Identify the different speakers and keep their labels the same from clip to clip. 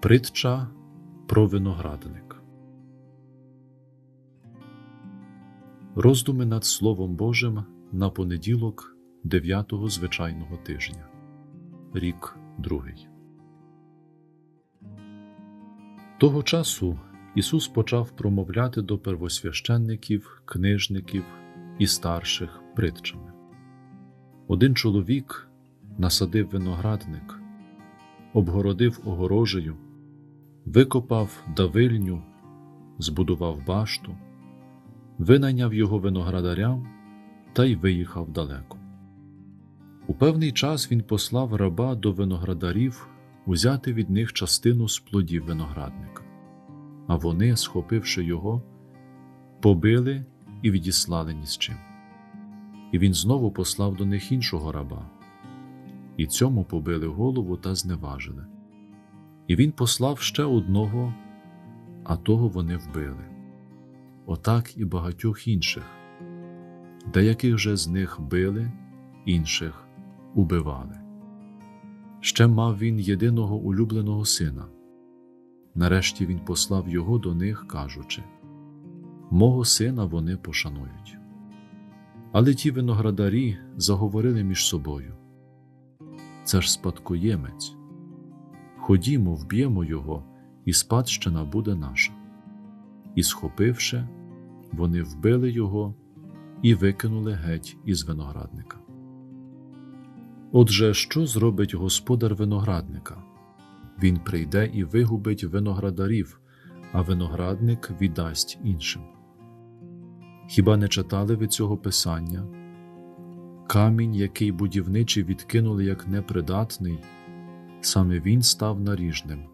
Speaker 1: Притча про виноградник. Роздуми над Словом Божим на понеділок 9-го звичайного тижня. Рік другий. Того часу Ісус почав промовляти до первосвященників, книжників і старших притчами. Один чоловік насадив виноградник, обгородив огорожею викопав давильню, збудував башту, винайняв його виноградарям та й виїхав далеко. У певний час він послав раба до виноградарів узяти від них частину з плодів виноградника, а вони, схопивши його, побили і відіслали ні з чим. І він знову послав до них іншого раба, і цьому побили голову та зневажили. І він послав ще одного, а того вони вбили. Отак і багатьох інших, деяких же з них били, інших убивали. Ще мав він єдиного улюбленого сина. Нарешті він послав його до них, кажучи: Мого сина вони пошанують. Але ті виноградарі заговорили між собою. Це ж спадкоємець. Ходімо, вб'ємо його, і спадщина буде наша. І, схопивши, вони вбили його і викинули геть із виноградника. Отже, що зробить господар виноградника? Він прийде і вигубить виноградарів, а виноградник віддасть іншим. Хіба не читали ви цього писання? Камінь, який будівничі відкинули як непридатний саме Він став наріжним.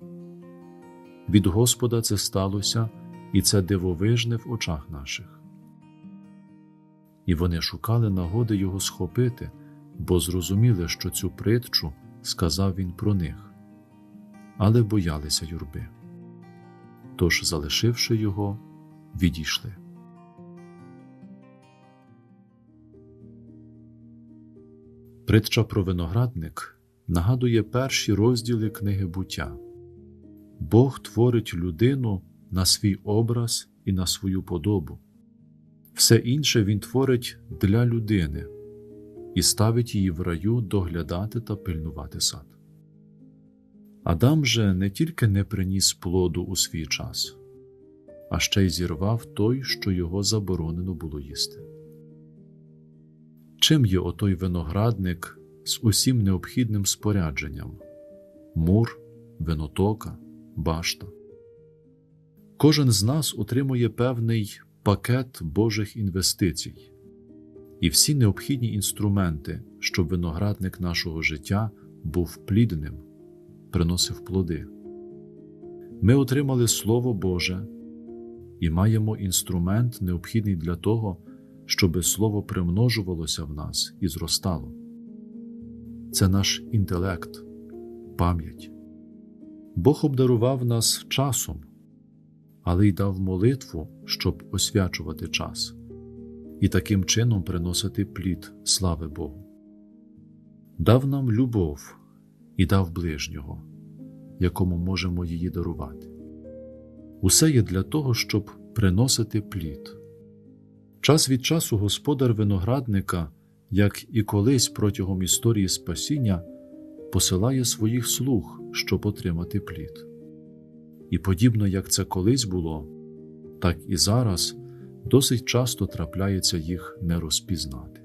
Speaker 1: Від Господа це сталося, і це дивовижне в очах наших. І вони шукали нагоди його схопити, бо зрозуміли, що цю притчу сказав він про них, але боялися юрби. Тож, залишивши його, відійшли. Притча про виноградник нагадує перші розділи книги буття. Бог творить людину на свій образ і на свою подобу. Все інше Він творить для людини і ставить її в раю доглядати та пильнувати сад. Адам же не тільки не приніс плоду у свій час, а ще й зірвав той, що його заборонено було їсти. Чим є отой виноградник з усім необхідним спорядженням мур, винотока, башта. Кожен з нас отримує певний пакет Божих інвестицій і всі необхідні інструменти, щоб виноградник нашого життя був плідним, приносив плоди. Ми отримали Слово Боже і маємо інструмент, необхідний для того, щоби Слово примножувалося в нас і зростало це наш інтелект, пам'ять. Бог обдарував нас часом, але й дав молитву, щоб освячувати час і таким чином приносити плід слави Богу. Дав нам любов і дав ближнього, якому можемо її дарувати. Усе є для того, щоб приносити плід. Час від часу господар виноградника як і колись протягом історії спасіння посилає своїх слуг, щоб отримати плід. І подібно як це колись було, так і зараз досить часто трапляється їх не розпізнати.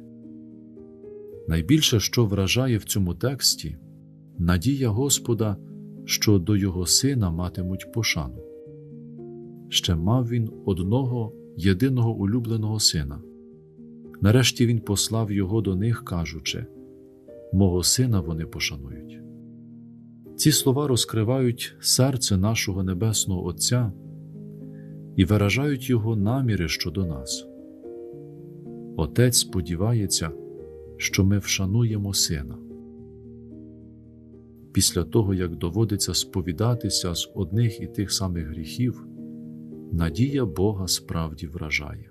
Speaker 1: Найбільше, що вражає в цьому тексті, надія Господа, що до його сина матимуть пошану. Ще мав він одного єдиного улюбленого сина. Нарешті він послав його до них, кажучи Мого сина вони пошанують. Ці слова розкривають серце нашого Небесного Отця і виражають Його наміри щодо нас. Отець сподівається, що ми вшануємо Сина. Після того, як доводиться сповідатися з одних і тих самих гріхів, надія Бога справді вражає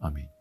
Speaker 1: Amin.